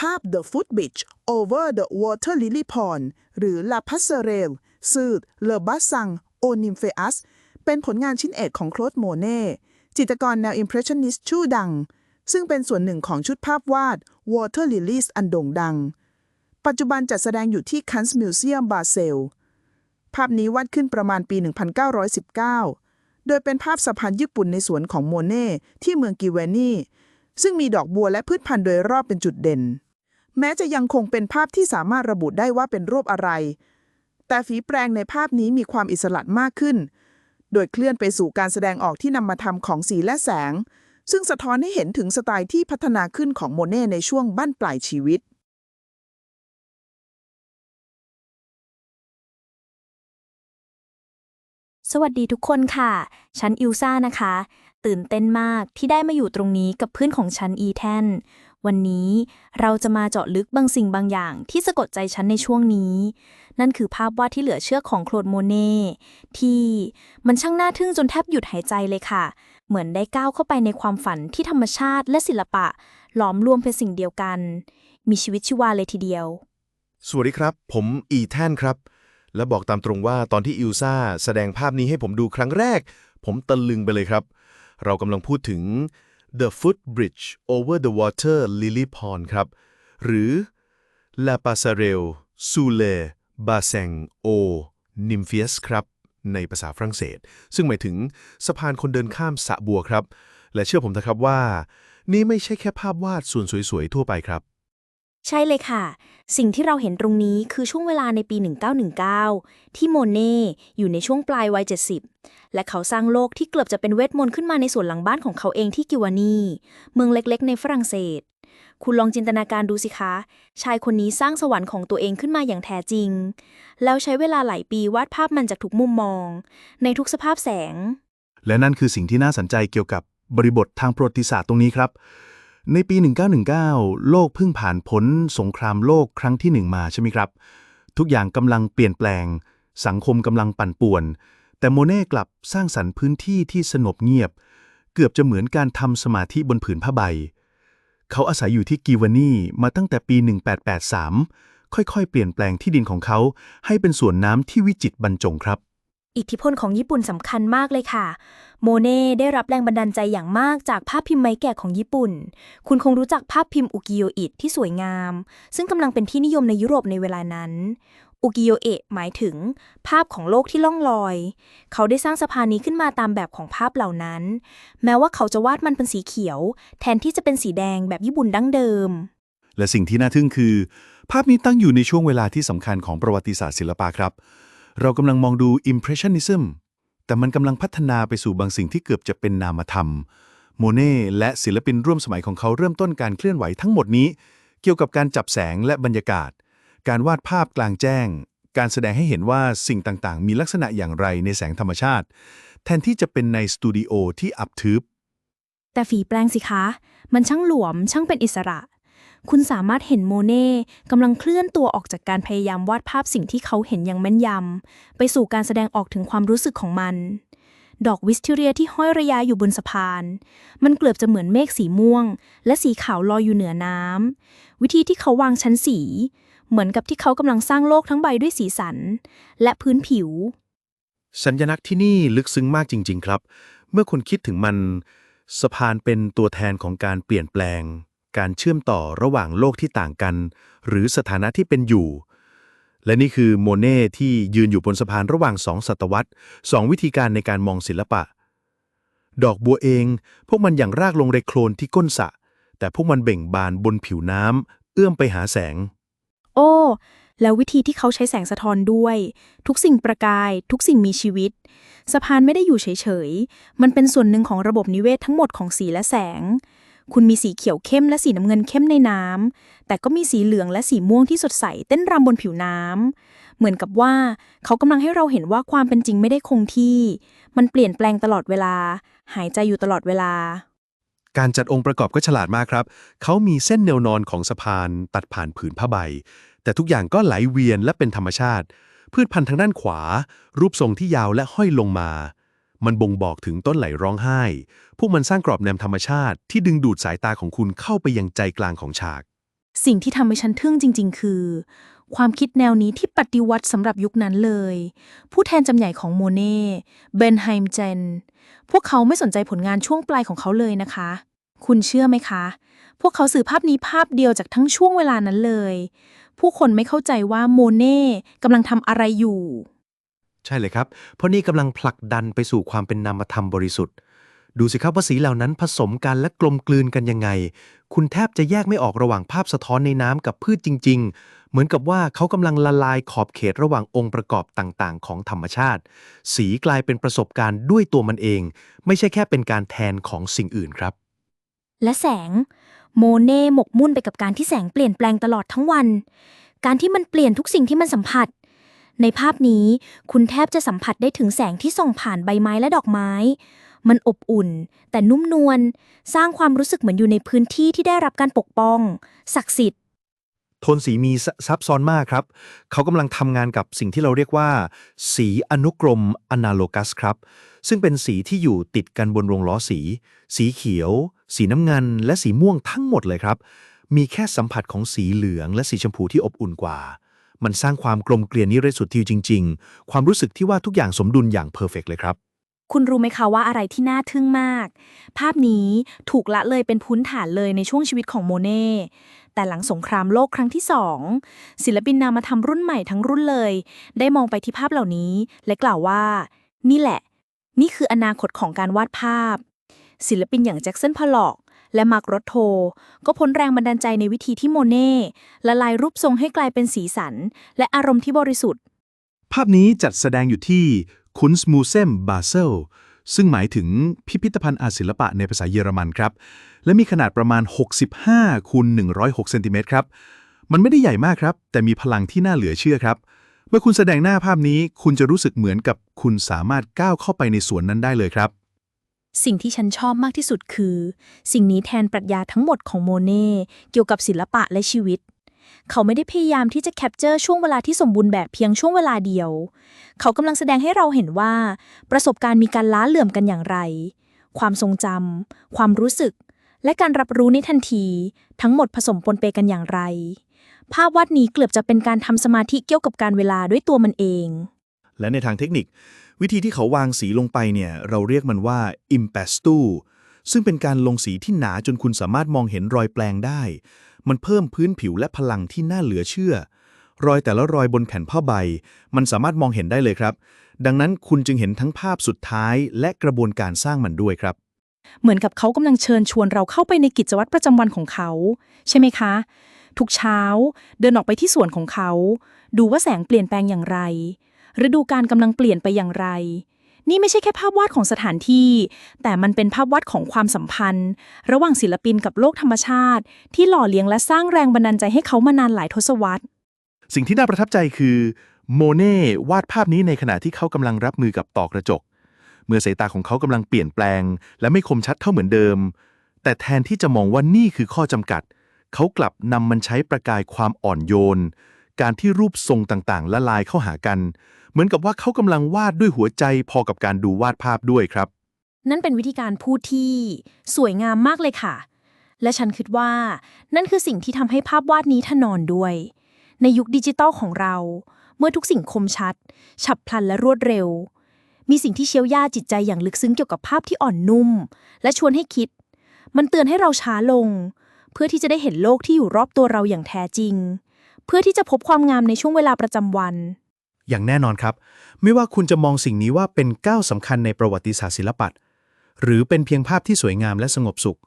ภาพ The Footbridge over the Water Lily Pond หรือ La Passerelle sur le bassin au Nymphéas เป็นผลงานชิ้นเอกของโคลดโมเน่จิตรกรแนว Impressionist ชื่อดัง ซึ่งเป็นส่วนหนึ่งของชุดภาพวาด Water Lilies อันโด่งดัง ปัจจุบันจัดแสดงอยู่ที่ Kunst Museum บาเซล ภาพนี้วาดขึ้นประมาณปี 1919 โดยเป็นภาพสะพานญี่ปุ่นในสวนของโมเน่ที่เมืองกิเวนีซึ่งมีดอกบัวและพืชพันธุ์โดยรอบเป็นจุดเด่น แม้จะยังคงเป็นภาพที่สามารถระบุได้ว่าเป็นรูปอะไร แต่ฝีแปรงในภาพนี้มีความอิสระมากขึ้น โดยเคลื่อนไปสู่การแสดงออกที่นำมาทำของสีและแสง ซึ่งสะท้อนให้เห็นถึงสไตล์ที่พัฒนาขึ้นของโมเน่ในช่วงบั้นปลายชีวิตสวัสดีทุกคนค่ะ ฉันอิลซ่านะคะ ตื่นเต้นมากที่ได้มาอยู่ตรงนี้กับเพื่อนของฉันอีแทน วันนี้เราจะมาเจาะลึกบางสิ่งบางอย่างที่สะกดใจฉันในช่วงนี้ นั่นคือภาพวาดที่เหลือเชื่อของโคลดโมเน่ที่มันช่างน่าทึ่งจนแทบหยุดหายใจเลยค่ะ เหมือนได้ก้าวเข้าไปในความฝันที่ธรรมชาติและศิลปะ หลอมรวมเป็นสิ่งเดียวกัน มีชีวิตชีวาเลยทีเดียว สวัสดีครับ ผมอีแทนครับ และบอกตามตรงว่าตอนที่อิลซ่าแสดงภาพนี้ให้ผมดูครั้งแรก ผมตะลึงไปเลยครับ เรากำลังพูดถึง The Footbridge over the Water Lily Pond ครับ หรือ La Passerelle s u le bassin au Nymphéas ครับ ในภาษาฝรั่งเศส ซึ่งหมายถึงสะพานคนเดินข้ามสระบัวครับ และเชื่อผมนะครับว่า นี่ไม่ใช่แค่ภาพวาดส่วนสวยๆ ทั่วไปครับ ใช่เลยค่ะ สิ่งที่เราเห็นตรงนี้คือช่วงเวลาในปี 1919 ที่โมเน่อยู่ในช่วงปลายวัย 70 และเขาสร้างโลกที่เกือบจะเป็นเวทมนต์ขึ้นมาในสวนหลังบ้านของเขาเองที่กิวานี เมืองเล็กๆ ในฝรั่งเศส คุณลองจินตนาการดูสิคะ ชายคนนี้สร้างสวรรค์ของตัวเองขึ้นมาอย่างแท้จริง แล้วใช้เวลาหลายปีวาดภาพมันจากทุกมุมมอง ในทุกสภาพแสง และนั่นคือสิ่งที่น่าสนใจเกี่ยวกับบริบททางประวัติศาสตร์ตรงนี้ครับ ในปี 1919 โลกเพิ่งผ่านพ้นสงครามโลกครั้งที่หนึ่งมาใช่ไหมครับ ทุกอย่างกำลังเปลี่ยนแปลง สังคมกำลังปั่นป่วน แต่โมเน่กลับสร้างสรรค์พื้นที่ที่สงบเงียบ เกือบจะเหมือนการทำสมาธิบนผืนผ้าใบ เขาอาศัยอยู่ที่กิวานีมาตั้งแต่ปี 1883 ค่อยๆ เปลี่ยนแปลงที่ดินของเขาให้เป็นสวนน้ำที่วิจิตรบรรจงครับ อิทธิพลของญี่ปุ่นสำคัญมากเลยค่ะ โมเน่ได้รับแรงบันดาลใจอย่างมากจากภาพพิมพ์ไม้แกะของญี่ปุ่น คุณคงรู้จักภาพพิมพ์อุกิโยอิที่สวยงาม ซึ่งกำลังเป็นที่นิยมในยุโรปในเวลานั้นอุกิโยเอะหมายถึง ภาพของโลกที่ล่องลอย เขาได้สร้างสะพานนี้ขึ้นมาตามแบบของภาพเหล่านั้น แม้ว่าเขาจะวาดมันเป็นสีเขียว แทนที่จะเป็นสีแดงแบบญี่ปุ่นดั้งเดิม และสิ่งที่น่าทึ่งคือ ภาพนี้ตั้งอยู่ในช่วงเวลาที่สำคัญของประวัติศาสตร์ศิลปะครับ เรากำลังมองดู Impressionism แต่มันกำลังพัฒนาไปสู่บางสิ่งที่เกือบจะเป็นนามธรรม โมเน่และศิลปินร่วมสมัยของเขาเริ่มต้นการเคลื่อนไหวทั้งหมดนี้ เกี่ยวกับการจับแสงและบรรยากาศ การวาดภาพกลางแจ้ง การแสดงให้เห็นว่าสิ่งต่างๆ มีลักษณะอย่างไรในแสงธรรมชาติ แทนที่จะเป็นในสตูดิโอที่อับทึบ แต่ฝีแปลงสิคะ มันช่างหลวมช่างเป็นอิสระ คุณสามารถเห็นโมเน่กำลังเคลื่อนตัวออกจากการพยายามวาดภาพสิ่งที่เขาเห็นอย่างแม่นยำ ไปสู่การแสดงออกถึงความรู้สึกของมัน ดอกวิสทิเรียที่ห้อยระยะอยู่บนสะพาน มันเกือบจะเหมือนเมฆสีม่วง และสีขาวลอยอยู่เหนือน้ำ วิธีที่เขาวางชั้นสี เหมือนกับที่เขากำลังสร้างโลกทั้งใบด้วยสีสัน และพื้นผิว สัญลักษณ์ที่นี่ลึกซึ้งมากจริง ๆ ครับ เมื่อคุณคิดถึงมันสะพานเป็นตัวแทนของการเปลี่ยนแปลง การเชื่อมต่อระหว่างโลกที่ต่างกัน หรือสถานะที่เป็นอยู่ และนี่คือโมเน่ที่ยืนอยู่บนสะพานระหว่างสองศตวรรษสองวิธีการในการมองศิลปะ ดอกบัวเอง พวกมันอย่างรากลงในโคลนที่ก้นสระแต่พวกมันเบ่งบานบนผิวน้ำเอื้อมไปหาแสง โอ้แล้ววิธีที่เขาใช้แสงสะท้อนด้วย ทุกสิ่งประกาย ทุกสิ่งมีชีวิต สะพานไม่ได้อยู่เฉย ๆ มันเป็นส่วนหนึ่งของระบบนิเวศทั้งหมดของสีและแสง คุณมีสีเขียวเข้มและสีน้ำเงินเข้มในน้ำ แต่ก็มีสีเหลืองและสีม่วงที่สดใสเต้นรำบนผิวน้ำ เหมือนกับว่าเขากำลังให้เราเห็นว่าความเป็นจริงไม่ได้คงที่ มันเปลี่ยนแปลงตลอดเวลา หายใจอยู่ตลอดเวลา การจัดองค์ประกอบก็ฉลาดมากครับ เขามีเส้นแนวนอนของสะพานตัดผ่านผืนผ้าใบ แต่ทุกอย่างก็ไหลเวียนและเป็นธรรมชาติ พืชพันธุ์ทางด้านขวา รูปทรงที่ยาวและห้อยลงมา มันบ่งบอกถึงต้นไหลร้องไห้ พวกมันสร้างกรอบแนวธรรมชาติที่ดึงดูดสายตาของคุณเข้าไปยังใจกลางของฉาก สิ่งที่ทำให้ฉันทึ่งจริง ๆ คือ ความคิดแนวนี้ที่ปฏิวัติสำหรับยุคนั้นเลย ผู้แทนจำใหญ่ของโมเน่เบนไฮม์เจน พวกเขาไม่สนใจผลงานช่วงปลายของเขาเลยนะคะ คุณเชื่อไหมคะ พวกเขาสื่อภาพนี้ภาพเดียวจากทั้งช่วงเวลานั้นเลย ผู้คนไม่เข้าใจว่าโมเน่กำลังทำอะไรอยู่ ใช่เลยครับ เพราะนี่กำลังผลักดันไปสู่ความเป็นนามธรรมบริสุทธิ์ ดูสิครับว่าสีเหล่านั้นผสมกันและกลมกลืนกันยังไง คุณแทบจะแยกไม่ออกระหว่างภาพสะท้อนในน้ำกับพืชจริง ๆ เหมือนกับว่าเขากำลังละลายขอบเขตระหว่างองค์ประกอบต่างๆ ของธรรมชาติ สีกลายเป็นประสบการณ์ด้วยตัวมันเอง ไม่ใช่แค่เป็นการแทนของสิ่งอื่นครับ และแสงโมเน่หมกมุ่นไปกับการที่แสงเปลี่ยนแปลงตลอดทั้งวัน การที่มันเปลี่ยนทุกสิ่งที่มันสัมผัส ในภาพนี้คุณแทบจะสัมผัสได้ถึงแสงที่ส่องผ่านใบไม้และดอกไม้ มันอบอุ่น แต่นุ่มนวลสร้างความรู้สึกเหมือนอยู่ในพื้นที่ที่ได้รับการปกป้อง ศักดิ์สิทธิ์โทนสีมีซซับซ้อนมากครับ เขากำลังทำงานกับสิ่งที่เราเรียกว่า สีอนุกรมอนาโลกัสครับ ซึ่งเป็นสีที่อยู่ติดกันบนวงล้อสี สีเขียว สีน้ำเงิน และสีม่วงทั้งหมดเลยครับ มีแค่สัมผัสของสีเหลืองและสีชมพูที่อบอุ่นกว่า มันสร้างความกลมเกลียนนิเรศสุดที่จริง ๆ ความรู้สึกที่ว่าทุกอย่างสมดุลอย่างเพอร์เฟกเลยครับ คุณรู้ไหมคะว่าอะไรที่น่าทึ่งมาก ภาพนี้ถูกละเลยเป็นพื้นฐานเลยในช่วงชีวิตของโมเน่แต่หลังสงครามโลกครั้งที่สองศิลปินนามธรรมรุ่นใหม่ทั้งรุ่นเลย ได้มองไปที่ภาพเหล่านี้ และกล่าวว่า นี่แหละ นี่คืออนาคตของการวาดภาพ ศิลปินอย่างแจ็คสันพอลล็อก และมาร์กรอตโท ก็พ้นแรงบันดาลใจในวิธีที่โมเน่ละลายรูปทรงให้กลายเป็นสีสัน และอารมณ์ที่บริสุทธิ์ ภาพนี้จัดแสดงอยู่ที่ Kunstmuseum Basel ซึ่งหมายถึงพิพิธภัณฑ์อาร์ศิลปะในภาษาเยอรมันครับ และมีขนาดประมาณ 65คูณ106เซนติเมตรครับ มันไม่ได้ใหญ่มากครับ แต่มีพลังที่น่าเหลือเชื่อครับ เมื่อคุณแสดงหน้าภาพนี้ คุณจะรู้สึกเหมือนกับคุณสามารถก้าวเข้าไปในสวนนั้นได้เลยครับ สิ่งที่ฉันชอบมากที่สุดคือ สิ่งนี้แทนปรัชญาทั้งหมดของโมเน่เกี่ยวกับศิลปะและชีวิต เขาไม่ได้พยายามที่จะแคปเจอร์ช่วงเวลาที่สมบูรณ์แบบเพียงช่วงเวลาเดียว เขากำลังแสดงให้เราเห็นว่า ประสบการณ์มีการล้าเหลื่อมกันอย่างไร ความทรงจำความรู้สึก และการรับรู้ในทันที ทั้งหมดผสมปนเปกันอย่างไร ภาพวาดนี้เกือบจะเป็นการทำสมาธิเกี่ยวกับการเวลาด้วยตัวมันเอง และในทางเทคนิค วิธีที่เขาวางสีลงไปเนี่ยเราเรียกมันว่า impasto ซึ่งเป็นการลงสีที่หนาจนคุณสามารถมองเห็นรอยแปลงได้ มันเพิ่มพื้นผิวและพลังที่น่าเหลือเชื่อ รอยแต่ละรอยบนแผ่นผ้าใบ มันสามารถมองเห็นได้เลยครับ ดังนั้นคุณจึงเห็นทั้งภาพสุดท้าย และกระบวนการสร้างมันด้วยครับ เหมือนกับเขากำลังเชิญชวนเราเข้าไปในกิจวัตรประจำวันของเขา ใช่ไหมคะ ทุกเช้า เดินออกไปที่สวนของเขา ดูว่าแสงเปลี่ยนแปลงอย่างไร ฤดูการกำลังเปลี่ยนไปอย่างไร นี่ไม่ใช่แค่ภาพวาดของสถานที่ แต่มันเป็นภาพวาดของความสัมพันธ์ ระหว่างศิลปินกับโลกธรรมชาติ ที่หล่อเลี้ยงและสร้างแรงบันดาลใจให้เขามานานหลายทศวรรษ สิ่งที่น่าประทับใจคือโมเน่วาดภาพนี้ในขณะที่เขากำลังรับมือกับตอกระจก เมื่อสายตาของเขากำลังเปลี่ยนแปลง และไม่คมชัดเท่าเหมือนเดิม แต่แทนที่จะมองว่านี่คือข้อจำกัด เขากลับนำมันใช้ประกายความอ่อนโยน การที่รูปทรงต่างๆ ละลายเข้าหากัน เหมือนกับว่าเขากำลังวาดด้วยหัวใจพอกับการดูวาดภาพด้วยครับ นั่นเป็นวิธีการพูดที่สวยงามมากเลยค่ะ และฉันคิดว่า นั่นคือสิ่งที่ทำให้ภาพวาดนี้ถนอนด้วย ในยุคดิจิตอลของเรา เมื่อทุกสิ่งคมชัด ฉับพลันและรวดเร็ว มีสิ่งที่เชียวย่าจิตใจอย่างลึกซึ้งเกี่ยวกับภาพที่อ่อนนุ่ม และชวนให้คิด มันเตือนให้เราช้าลง เพื่อที่จะได้เห็นโลกที่อยู่รอบตัวเราอย่างแท้จริง เพื่อที่จะพบความงามในช่วงเวลาประจำวัน อย่างแน่นอนครับ ไม่ว่าคุณจะมองสิ่งนี้ว่าเป็นก้าวสำคัญในประวัติศาสตร์ศิลปะหรือเป็นเพียงภาพที่สวยงามและสงบสุข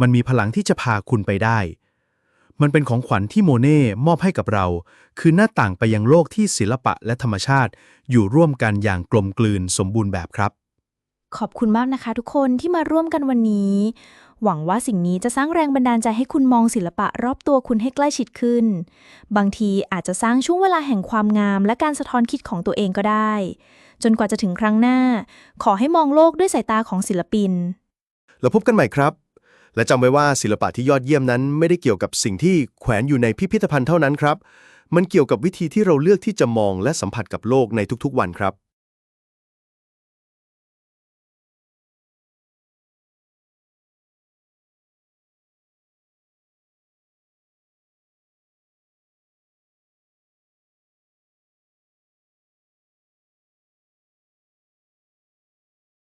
มันมีพลังที่จะพาคุณไปได้ มันเป็นของขวัญที่โมเน่มอบให้กับเรา คือหน้าต่างไปยังโลกที่ศิลปะและธรรมชาติ อยู่ร่วมกันอย่างกลมกลืนสมบูรณ์แบบครับ ขอบคุณมากนะคะทุกคนที่มาร่วมกันวันนี้ หวังว่าสิ่งนี้จะสร้างแรงบันดาลใจให้คุณมองศิลปะรอบตัวคุณให้ใกล้ชิดขึ้น บางทีอาจจะสร้างช่วงเวลาแห่งความงาม และการสะท้อนคิดของตัวเองก็ได้ จนกว่าจะถึงครั้งหน้า ขอให้มองโลกด้วยสายตาของศิลปิน แล้วพบกันใหม่ครับ และจำไว้ว่าศิลปะที่ยอดเยี่ยมนั้น ไม่ได้เกี่ยวกับสิ่งที่แขวนอยู่ในพิพิธภัณฑ์เท่านั้นครับ มันเกี่ยวกับวิธีที่เราเลือกที่จะมองและสัมผัสกับโลกในทุกๆ วันครับ